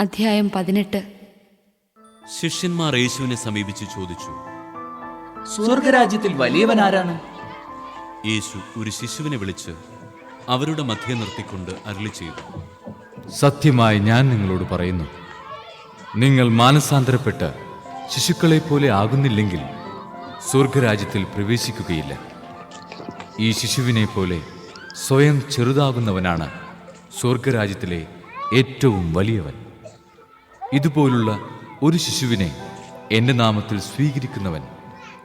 അധ്യായം പതിനെട്ട്. ശിഷ്യന്മാർ യേശുവിനെ സമീപിച്ച് ചോദിച്ചു സ്വർഗരാജ്യത്തിൽ വലിയവൻ ആരാണ് യേശു ഒരു ശിശുവിനെ വിളിച്ച് അവരുടെ മധ്യ നിർത്തിക്കൊണ്ട് അരുളി ചെയ്തു. സത്യമായി ഞാൻ നിങ്ങളോട് പറയുന്നു നിങ്ങൾ മാനസാന്തരപ്പെട്ട് ശിശുക്കളെ പോലെ ആകുന്നില്ലെങ്കിൽ സ്വർഗരാജ്യത്തിൽ പ്രവേശിക്കുകയില്ല. ഈ ശിശുവിനെ പോലെ സ്വയം ചെറുതാകുന്നവനാണ് സ്വർഗരാജ്യത്തിലെ ഏറ്റവും വലിയവൻ. ഇതുപോലുള്ള ഒരു ശിശുവിനെ എന്റെ നാമത്തിൽ സ്വീകരിക്കുന്നവൻ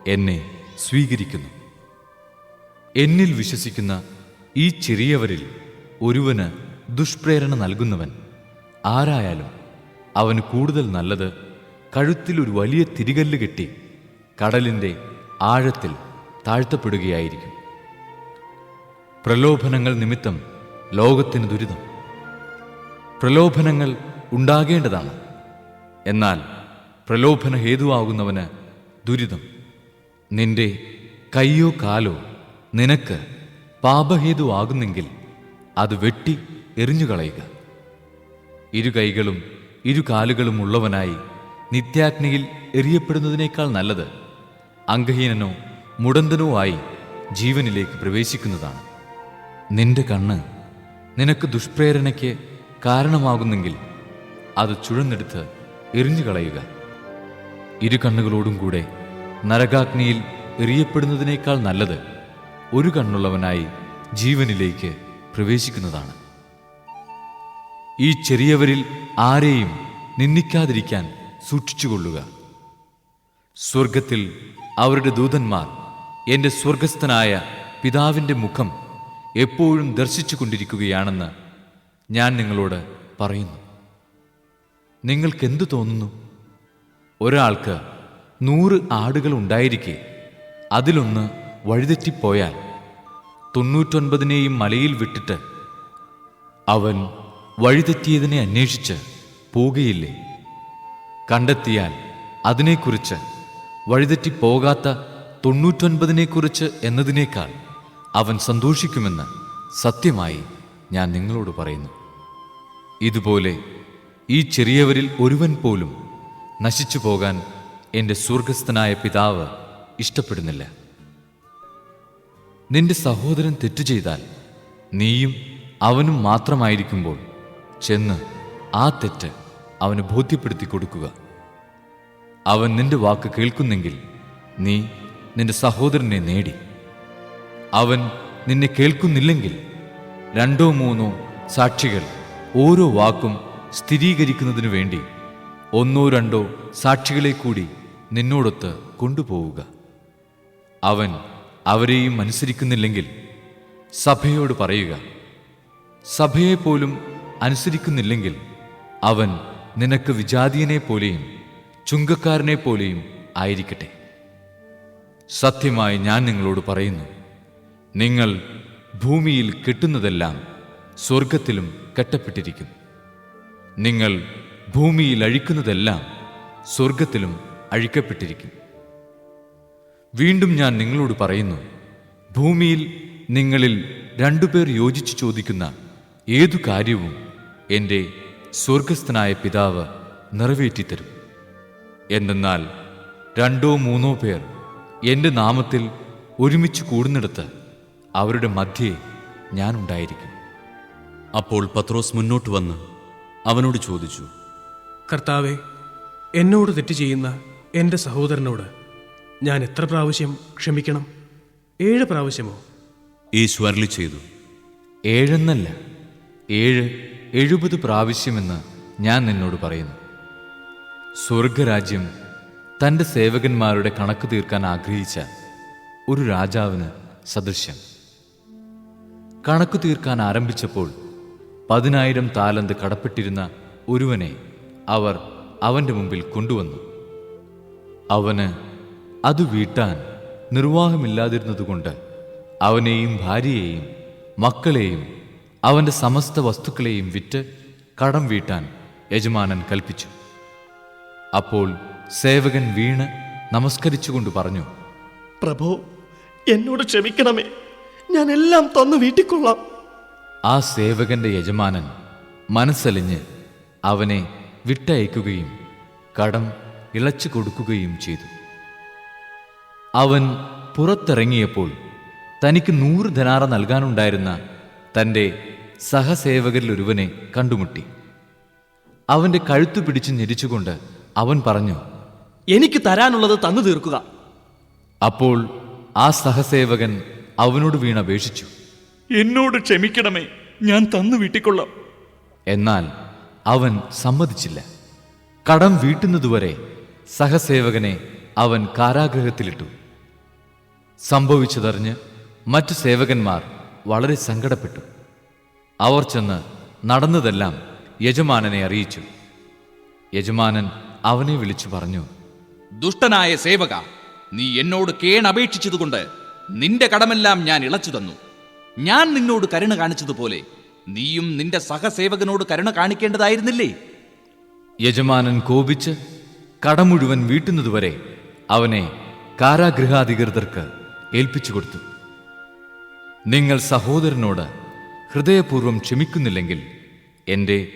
എന്നെ സ്വീകരിക്കുന്നു. എന്നിൽ വിശ്വസിക്കുന്ന ഈ ചെറിയവരിൽ ഒരുവന് ദുഷ്പ്രേരണ നൽകുന്നവൻ ആരായാലും അവന് കൂടുതൽ നല്ലത് കഴുത്തിൽ ഒരു വലിയ തിരികല്ല് കെട്ടി കടലിന്റെ ആഴത്തിൽ താഴ്ത്തപ്പെടുകയായിരിക്കും. പ്രലോഭനങ്ങൾ നിമിത്തം ലോകത്തിന് ദുരിതം. പ്രലോഭനങ്ങൾ ഉണ്ടാകേണ്ടതാണ്. എന്നാൽ പ്രലോഭന ഹേതുവാകുന്നവന് ദുരിതം. നിന്റെ കയ്യോ കാലോ നിനക്ക് പാപഹേതുവാകുന്നെങ്കിൽ അത് വെട്ടി എറിഞ്ഞുകളയുക. ഇരു കൈകളും ഇരു കാലുകളും ഉള്ളവനായി നിത്യാഗ്നിയിൽ എറിയപ്പെടുന്നതിനേക്കാൾ നല്ലത് അംഗഹീനനോ മുടന്തനോ ആയി ജീവനിലേക്ക് പ്രവേശിക്കുന്നതാണ്. നിന്റെ കണ്ണ് നിനക്ക് ദുഷ്പ്രേരണയ്ക്ക് കാരണമാകുന്നെങ്കിൽ അത് ചുഴന്നെടുത്ത് എറിഞ്ഞുകളയുക ഇരു കണ്ണുകളോടും കൂടെ നരകാഗ്നിയിൽ എറിയപ്പെടുന്നതിനേക്കാൾ നല്ലത് ഒരു കണ്ണുള്ളവനായി ജീവനിലേക്ക് പ്രവേശിക്കുന്നതാണ്. ഈ ചെറിയവരിൽ ആരെയും നിന്ദിക്കാതിരിക്കാൻ സൂക്ഷിച്ചുകൊള്ളുക. സ്വർഗത്തിൽ അവരുടെ ദൂതന്മാർ എന്റെ സ്വർഗസ്ഥനായ പിതാവിന്റെ മുഖം എപ്പോഴും ദർശിച്ചു കൊണ്ടിരിക്കുകയാണെന്ന് ഞാൻ നിങ്ങളോട് പറയുന്നു. നിങ്ങൾക്കെന്തു തോന്നുന്നു? ഒരാൾക്ക് നൂറ് ആടുകൾ ഉണ്ടായിരിക്കെ അതിലൊന്ന് വഴിതെറ്റിപ്പോയാൽ തൊണ്ണൂറ്റൊൻപതിനെയും മലയിൽ വിട്ടിട്ട് അവൻ വഴിതെറ്റിയതിനെ അന്വേഷിച്ച് പോകുകയില്ലേ കണ്ടെത്തിയാൽ അതിനെക്കുറിച്ച് വഴിതെറ്റിപ്പോകാത്ത തൊണ്ണൂറ്റൊൻപതിനെക്കുറിച്ച് എന്നതിനേക്കാൾ അവൻ സന്തോഷിക്കുമെന്ന് സത്യമായി ഞാൻ നിങ്ങളോട് പറയുന്നു. ഇതുപോലെ ഈ ചെറിയവരിൽ ഒരുവൻ പോലും നശിച്ചു പോകാൻ എന്റെ സ്വർഗസ്ഥനായ പിതാവ് ഇഷ്ടപ്പെടുന്നില്ല. നിന്റെ സഹോദരൻ തെറ്റു ചെയ്താൽ നീയും അവനും മാത്രമായിരിക്കുമ്പോൾ ചെന്ന് ആ തെറ്റ് അവന് ബോധ്യപ്പെടുത്തി കൊടുക്കുക. അവൻ നിന്റെ വാക്ക് കേൾക്കുന്നെങ്കിൽ നീ നിന്റെ സഹോദരനെ നേടി. അവൻ നിന്നെ കേൾക്കുന്നില്ലെങ്കിൽ രണ്ടോ മൂന്നോ സാക്ഷികൾ ഓരോ വാക്കും സ്ഥിരീകരിക്കുന്നതിനു വേണ്ടി ഒന്നോ രണ്ടോ സാക്ഷികളെ കൂടി നിന്നോടൊത്ത് കൊണ്ടുപോവുക. അവൻ അവരെയും അനുസരിക്കുന്നില്ലെങ്കിൽ സഭയോട് പറയുക. സഭയെപ്പോലും അനുസരിക്കുന്നില്ലെങ്കിൽ അവൻ നിനക്ക് വിജാതീയനെ പോലെയും ചുങ്കക്കാരനെ പോലെയും ആയിരിക്കട്ടെ. സത്യമായി ഞാൻ നിങ്ങളോട് പറയുന്നു. നിങ്ങൾ ഭൂമിയിൽ കെട്ടുന്നതെല്ലാം സ്വർഗത്തിലും കെട്ടപ്പെട്ടിരിക്കും. നിങ്ങൾ ഭൂമിയിൽ അഴിക്കുന്നതെല്ലാം സ്വർഗത്തിലും അഴിക്കപ്പെട്ടിരിക്കും. വീണ്ടും ഞാൻ നിങ്ങളോട് പറയുന്നു ഭൂമിയിൽ നിങ്ങളിൽ രണ്ടുപേർ യോജിച്ച് ചോദിക്കുന്ന ഏതു കാര്യവും എന്റെ സ്വർഗസ്ഥനായ പിതാവ് നിറവേറ്റിത്തരും. എന്തെന്നാൽ രണ്ടോ മൂന്നോ പേർ എന്റെ നാമത്തിൽ ഒരുമിച്ച് കൂടുന്നിടത്ത് അവരുടെ മധ്യേ ഞാനുണ്ടായിരിക്കും അപ്പോൾ പത്രോസ് മുന്നോട്ട് വന്ന് അവനോട് ചോദിച്ചു കർത്താവെ എന്നോട് തെറ്റ് ചെയ്യുന്ന എന്റെ സഹോദരനോട് ഞാൻ എത്ര പ്രാവശ്യം ക്ഷമിക്കണം? ഏഴ് പ്രാവശ്യമോ? യേശു അരളി ചെയ്തു ഏഴെന്നല്ല ഏഴ് എഴുപത് പ്രാവശ്യമെന്ന് ഞാൻ നിന്നോട് പറയുന്നു. സ്വർഗരാജ്യം തന്റെ സേവകന്മാരുടെ കണക്ക് തീർക്കാൻ ആഗ്രഹിച്ച ഒരു രാജാവിന് സദൃശ്യം. കണക്ക് തീർക്കാൻ ആരംഭിച്ചപ്പോൾ പതിനായിരം താലന്ത് കടപ്പെട്ടിരുന്ന ഒരുവനെ അവർ അവന്റെ മുമ്പിൽ കൊണ്ടുവന്നു. അവന് അത് വീട്ടാൻ നിർവാഹമില്ലാതിരുന്നതുകൊണ്ട് അവനെയും ഭാര്യയെയും മക്കളെയും അവന്റെ സമസ്ത വസ്തുക്കളെയും വിറ്റ് കടം വീട്ടാൻ യജമാനൻ കൽപ്പിച്ചു. അപ്പോൾ സേവകൻ വീണ് നമസ്കരിച്ചുകൊണ്ട് പറഞ്ഞു പ്രഭോ എന്നോട് ക്ഷമിക്കണമേ. ഞാൻ എല്ലാം തന്നു വീട്ടിക്കൊള്ളാം. ആ സേവകന്റെ യജമാനൻ മനസ്സലിഞ്ഞ് അവനെ വിട്ടയക്കുകയും കടം ഇളച്ചു കൊടുക്കുകയും ചെയ്തു. അവൻ പുറത്തിറങ്ങിയപ്പോൾ തനിക്ക് നൂറ് ധനാറ നൽകാനുണ്ടായിരുന്ന തന്റെ സഹസേവകരിൽ ഒരുവനെ കണ്ടുമുട്ടി. അവന്റെ കഴുത്തു പിടിച്ച് ഞെരിച്ചുകൊണ്ട് അവൻ പറഞ്ഞു എനിക്ക് തരാനുള്ളത് തന്നു തീർക്കുക. അപ്പോൾ ആ സഹസേവകൻ അവനോട് വീണപേക്ഷിച്ചു. എന്നോട് ക്ഷമിക്കണമേ. ഞാൻ തന്നു വീട്ടിക്കൊള്ളാം. എന്നാൽ അവൻ സമ്മതിച്ചില്ല. കടം വീട്ടുന്നതുവരെ സഹസേവകനെ അവൻ കാരാഗ്രഹത്തിലിട്ടു. സംഭവിച്ചതറിഞ്ഞ് മറ്റു സേവകന്മാർ വളരെ സങ്കടപ്പെട്ടു. അവർ ചെന്ന് നടന്നതെല്ലാം യജമാനനെ അറിയിച്ചു. യജമാനൻ അവനെ വിളിച്ചു പറഞ്ഞു ദുഷ്ടനായ സേവക നീ എന്നോട് കേണപേക്ഷിച്ചതുകൊണ്ട് നിന്റെ കടമെല്ലാം ഞാൻ ഇളച്ചു തന്നു ഞാൻ നിന്നോട് കരുണ കാണിച്ചതുപോലെ നീയും നിന്റെ സഹസേവകനോട് കരുണ കാണിക്കേണ്ടതായിരുന്നില്ലേ? യജമാനൻ കോപിച്ച് കടം മുഴുവൻ വീട്ടുന്നതുവരെ അവനെ കാരാഗൃഹാധികൃതർക്ക് ഏൽപ്പിച്ചു കൊടുത്തു. നിങ്ങൾ സഹോദരനോട് ഹൃദയപൂർവം ക്ഷമിക്കുന്നില്ലെങ്കിൽ എന്റെ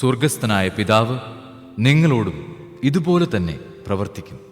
സ്വർഗസ്ഥനായ പിതാവ് നിങ്ങളോടും ഇതുപോലെ തന്നെ പ്രവർത്തിക്കും.